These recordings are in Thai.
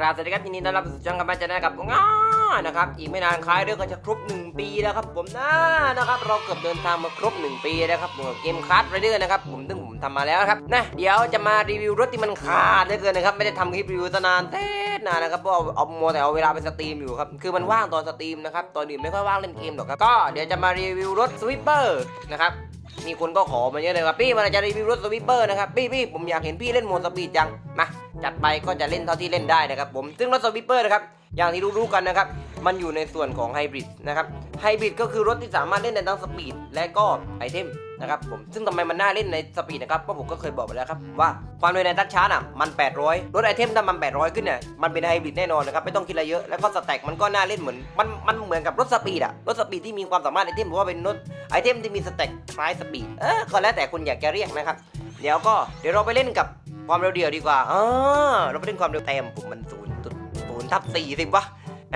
กราบสวัสดีครับยินดีต้อนรับสู่ช่องกำลังจะได้กับง้านะครับอีกไม่นานคล้ายเรื่องก็จะครบ 1 ปีแล้วครับผมนะนะครับเราเกือบเดินทางมาครบ 1 ปีแล้วครับเกมคัสไรเดอร์นะครับผมซึ่งผมทำมาแล้วครับนะเดี๋ยวจะมารีวิวรถที่มันขาดเหลือเกินนะครับไม่ได้ทำคลิปรีวิวนานแท้นานนะครับเพราะเอาเอามัวแต่เอาเวลาไปสตรีมอยู่ครับคือมันว่างตอนสตรีมนะครับตอนอื่นไม่ค่อยว่างเล่นเกมหรอกครับก็เดี๋ยวจะมารีวิวรถสวิปเปอร์นะครับมีคนก็ขอมาเยอะเลยครับพี่มันจะรีวิวรถสวิปเปอร์นะครับพี่พี่ผมอยากเห็นพี่เล่นโมสปีดจังมา จัดไปก็จะเล่นเท่าที่เล่นได้นะครับผมซึ่งรถสวิปเปอร์นะครับอย่างที่รู้ๆกันนะครับมันอยู่ในส่วนของไฮบริดนะครับไฮบริดก็คือรถที่สามารถเล่นในทั้งสปีดและก็ไอเทมนะครับผมซึ่งทำไมมันน่าเล่นในสปีดนะครับเพราะผมก็เคยบอกไปแล้วครับว่าความเร็วในทัชชาร์จอะมัน 800 รถไอเทมถ้ามัน 800 ขึ้นเนี่ยมันเป็นไฮบริดแน่นอนนะครับไม่ต้องคิดอะไรเยอะแล้วก็สแต็กมันก็น่าเล่นเหมือนมันมันเหมือนกับรถสปีดอะรถสปีดที่มีความสามารถไอเทมหรือว่าเป็นรถไอเทมที่มีสเต็กคล้ายสปีดเออก็แล้วแต่คุณอยากจะเรียกนะครับเดี๋ยวก็เดี๋ยวเราไปเล่นกับ ความเร็วเดียวดีกว่าอ๋อเราไปเล่นความเร็วแต้มผมมันศูนย์จุดศูนย์ทับสี่สิบวะ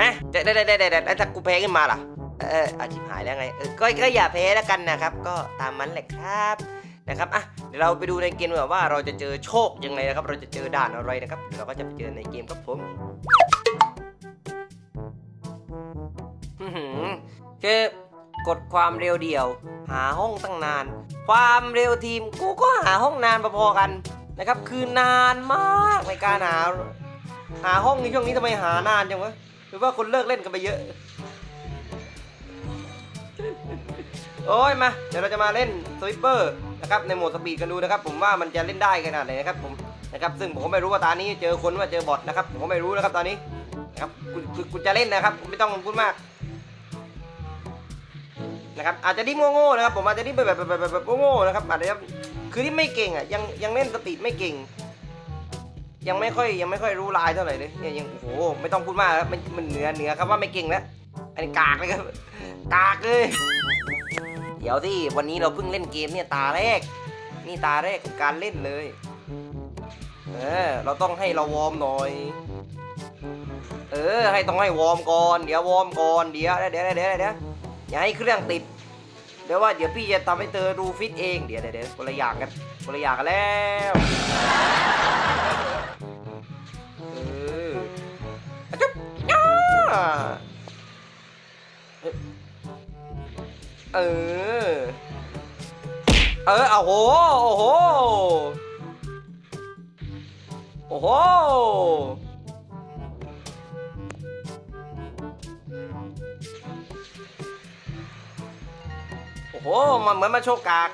นะได้ได้ได้ได้แล้วถ้ากูแพ้ขึ้นมาล่ะเอออาชิบหายแล้วไงเออก็ก็อย่าแพ้แล้วกันนะครับ ก็ตามมันแหละครับนะครับอะเดี๋ยวเราไปดูในเกมว่าเราจะเจอโชคยังไงนะครับ เราจะเจอด่านอะไรนะครับเดี๋ยวเราก็จะไปเจอในเกมครับผมคือกดความเร็วเดียว หาห้องตั้งนาน ความเร็วทีมกูก็หาห้องนานพอๆกัน นะครับ คือนานมากในการหา หาห้องในช่วงนี้ทำไมหานานจังวะหรือว่าคนเลิกเล่นกันไปเยอะ โอ้ยมา เดี๋ยวเราจะมาเล่นสวิปเปอร์นะครับในโหมดสปีดกันดูนะครับ ผมว่ามันจะเล่นได้ขนาดไหนนะครับผมนะครับ ซึ่งผมก็ไม่รู้ว่าตานี้เจอคนว่าเจอบอทนะครับ ผมก็ไม่รู้นะครับตอนนี้นะครับคุณคุณคุณจะเล่นนะครับ ไม่ต้องพูดมาก นะครับอาจจะดิ้นโง่ๆนะครับผมอาจจะดิ้นแบบแบบแบบแบบโง่ๆนะครับอาจจะคือที่ไม่เก่งอะยังยังเล่นสปีดไม่เก่ง ยังไม่ค่อยยังไม่ค่อยรู้ลายเท่าไหร่เลยเนี่ยยังโอ้โหไม่ต้องพูดมากครับมันมันเหนือเหนือครับว่าไม่เก่งแล้วอันนี้กากเลยครับกากเลย เดี๋ยวที่วันนี้เราเพิ่งเล่นเกมเนี่ยตาแรก นี่ตาแรกของการเล่นเลยเออเราต้องให้เราวอร์มหน่อย เออ ให้ต้องให้วอร์มก่อน เดี๋ยววอร์มก่อน เดี๋ยวเดี๋ยวเดี๋ยวเดี๋ยวเดี๋ยว อย่าให้เครื่องติดเดี๋ยวว่าเดี๋ยวพี่จะทำให้เธอดูฟิตเองเดี๋ยวเดี๋ยวเดี๋ยวคนละอย่างกันคนละอย่างกันแล้วเอออะจุ๊บย่าเออ เออเอาโหโอ้โหโอ้โห โอ้โห มันเหมือนมาโชว์กาก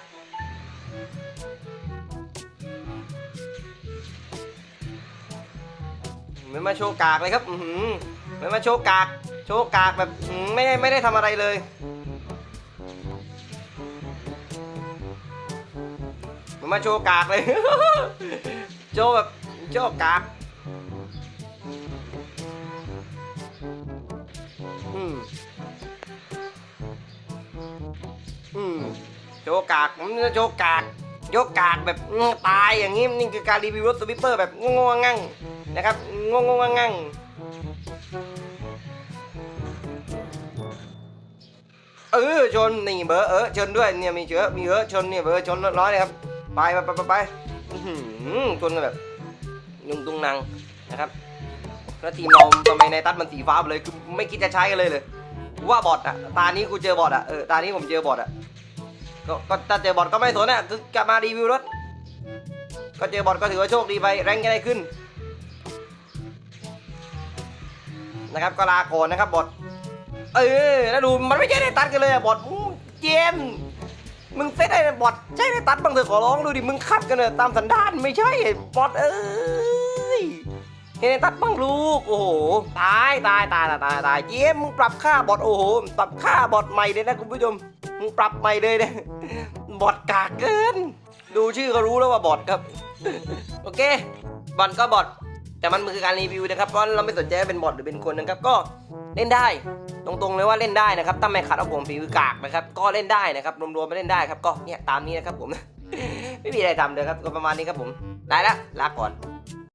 เหมือนมาโชว์กากเลยครับ เหมือนมาโชว์กาก โชว์กากแบบไม่ได้ไม่ได้ทำอะไรเลยเหมือนมาโชว์กากเลย โชว์แบบโชว์กาก ว์กากผมจะโชว์กากโชว์กากแบบตายอย่างนี้นี่คือการรีวิวรถสวิปเปอร์แบบงงงั่งๆนะครับงงงงั่งๆเออชนนี่เบอร์เออชนด้วยเนี่ยมีเชื้อมีเออชนเนี่ยเบอร์ชนร้อยเลยครับไปไปไปไปไปชนกันแบบยุงตุงนังนะครับแล้วทีมเราทำไมในตัดมันสีฟ้าไปเลยคือไม่คิดจะใช้กันเลยเลยว่าบอทอะตานี้กูเจอบอทอะเออตานี้ผมเจอบอทอะ ก็ก็ถ้าเจอบอทก็ไม่สนอะคือกลับมารีวิวรถ ก็เจอบอทก็ถือว่าโชคดีไปแรงจะได้ขึ้น นะครับก็ลาก่อนนะครับบอทเออแล้วดูมันไม่ใช่ในตัดกันเลยอะบอทเจมมึงเซตไอ้บอทใช่ในตัดบ้างเถอะขอร้องดูดิมึงคัดกันเนอะตามสันดานไม่ใช่บอทเอ้ยเฮนตัดบ้างลูกโอ้โหตายตายตายตายตายตายเจมมึงปรับค่าบอทโอ้โหปรับค่าบอทใหม่เลยนะคุณผู้ชม มึงปรับใหม่เลยเนะบอทกากเกิน ดูชื่อก็รู้แล้วว่าบอทครับ โอเค บอทก็บอทแต่มันคือการรีวิวนะครับ เพราะเราไม่สนใจว่าเป็นบอทหรือเป็นคนนะครับ ก็เล่นได้ ตรงๆเลยว่าเล่นได้นะครับถ้าไม่ขัดเอาผมฝีมือกากนะครับ ก็เล่นได้นะครับ รวมๆไปเล่นได้ครับ ก็เนี่ยตามนี้นะครับผม ไม่มีอะไรทำเลยครับ ก็ประมาณนี้ครับผม ได้แล้วลาก่อน